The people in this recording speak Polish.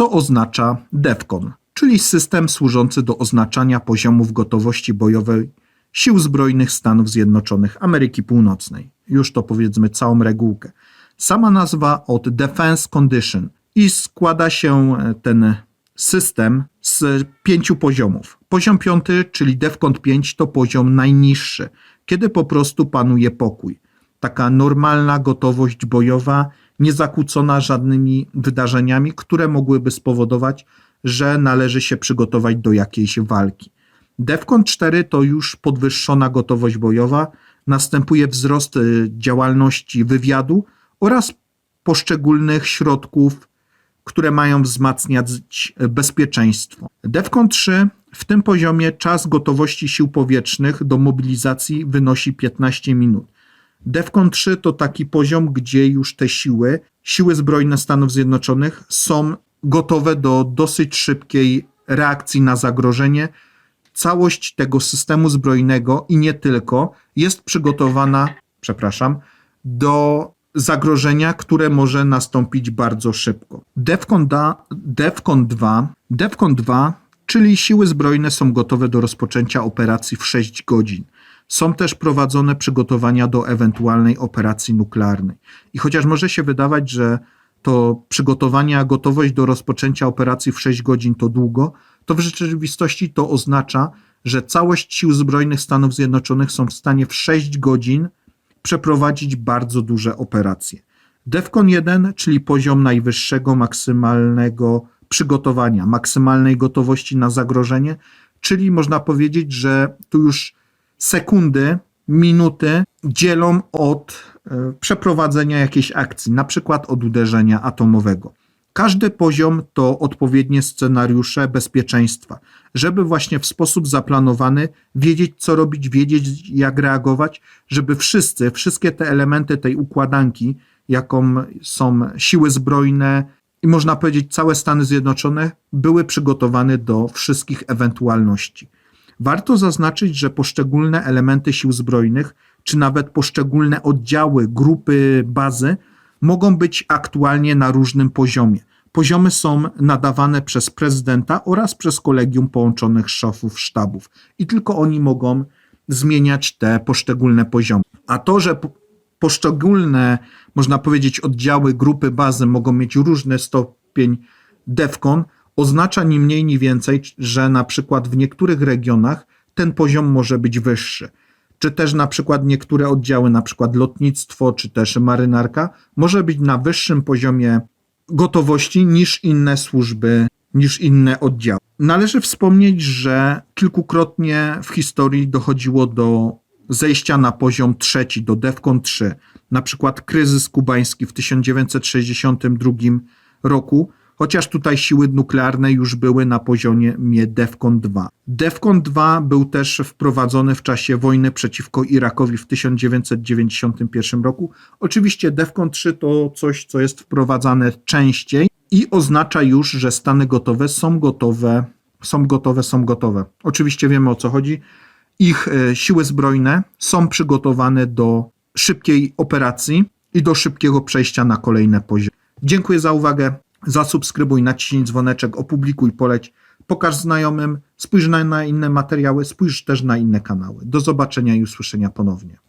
co oznacza DEFCON, czyli system służący do oznaczania poziomów gotowości bojowej Sił Zbrojnych Stanów Zjednoczonych Ameryki Północnej. Już to powiedzmy całą regułkę. Sama nazwa od Defense Condition i składa się e, ten system z pięciu poziomów. Poziom piąty, czyli DEFCON 5, to poziom najniższy, kiedy po prostu panuje pokój. Taka normalna gotowość bojowa, niezakłócona żadnymi wydarzeniami, które mogłyby spowodować, że należy się przygotować do jakiejś walki. DEFCON 4 to już podwyższona gotowość bojowa, następuje wzrost y, działalności wywiadu oraz poszczególnych środków, które mają wzmacniać bezpieczeństwo. DEFCON 3 w tym poziomie czas gotowości sił powietrznych do mobilizacji wynosi 15 minut. DEFCON 3 to taki poziom, gdzie już te siły, siły zbrojne Stanów Zjednoczonych są gotowe do dosyć szybkiej reakcji na zagrożenie. Całość tego systemu zbrojnego i nie tylko jest przygotowana, przepraszam, do zagrożenia, które może nastąpić bardzo szybko. DEFCON, da, DEFCON 2, DEFCON 2, czyli siły zbrojne są gotowe do rozpoczęcia operacji w 6 godzin. Są też prowadzone przygotowania do ewentualnej operacji nuklearnej. I chociaż może się wydawać, że to przygotowania, gotowość do rozpoczęcia operacji w 6 godzin to długo, to w rzeczywistości to oznacza, że całość sił zbrojnych Stanów Zjednoczonych są w stanie w 6 godzin przeprowadzić bardzo duże operacje. DEFCON 1, czyli poziom najwyższego maksymalnego przygotowania, maksymalnej gotowości na zagrożenie, czyli można powiedzieć, że tu już sekundy, minuty dzielą od e, przeprowadzenia jakiejś akcji, na przykład od uderzenia atomowego. Każdy poziom to odpowiednie scenariusze bezpieczeństwa, żeby właśnie w sposób zaplanowany wiedzieć, co robić, wiedzieć, jak reagować, żeby wszyscy, wszystkie te elementy tej układanki, jaką są siły zbrojne i można powiedzieć całe Stany Zjednoczone, były przygotowane do wszystkich ewentualności. Warto zaznaczyć, że poszczególne elementy sił zbrojnych, czy nawet poszczególne oddziały, grupy, bazy mogą być aktualnie na różnym poziomie. Poziomy są nadawane przez prezydenta oraz przez kolegium połączonych szefów sztabów i tylko oni mogą zmieniać te poszczególne poziomy. A to, że po- poszczególne, można powiedzieć, oddziały, grupy, bazy mogą mieć różny stopień DEFCON, oznacza ni mniej, ni więcej, że na przykład w niektórych regionach ten poziom może być wyższy czy też na przykład niektóre oddziały, na przykład lotnictwo, czy też marynarka, może być na wyższym poziomie gotowości niż inne służby, niż inne oddziały. Należy wspomnieć, że kilkukrotnie w historii dochodziło do zejścia na poziom trzeci, do DEFCON 3. Na przykład kryzys kubański w 1962 roku, chociaż tutaj siły nuklearne już były na poziomie DEFCON 2. DEFCON 2 był też wprowadzony w czasie wojny przeciwko Irakowi w 1991 roku. Oczywiście DEFCON 3 to coś, co jest wprowadzane częściej i oznacza już, że stany gotowe są gotowe, są gotowe, są gotowe. Oczywiście wiemy o co chodzi. Ich e, siły zbrojne są przygotowane do szybkiej operacji i do szybkiego przejścia na kolejne poziomy. Dziękuję za uwagę. Zasubskrybuj, naciśnij dzwoneczek, opublikuj, poleć, pokaż znajomym, spójrz na, na inne materiały, spójrz też na inne kanały. Do zobaczenia i usłyszenia ponownie.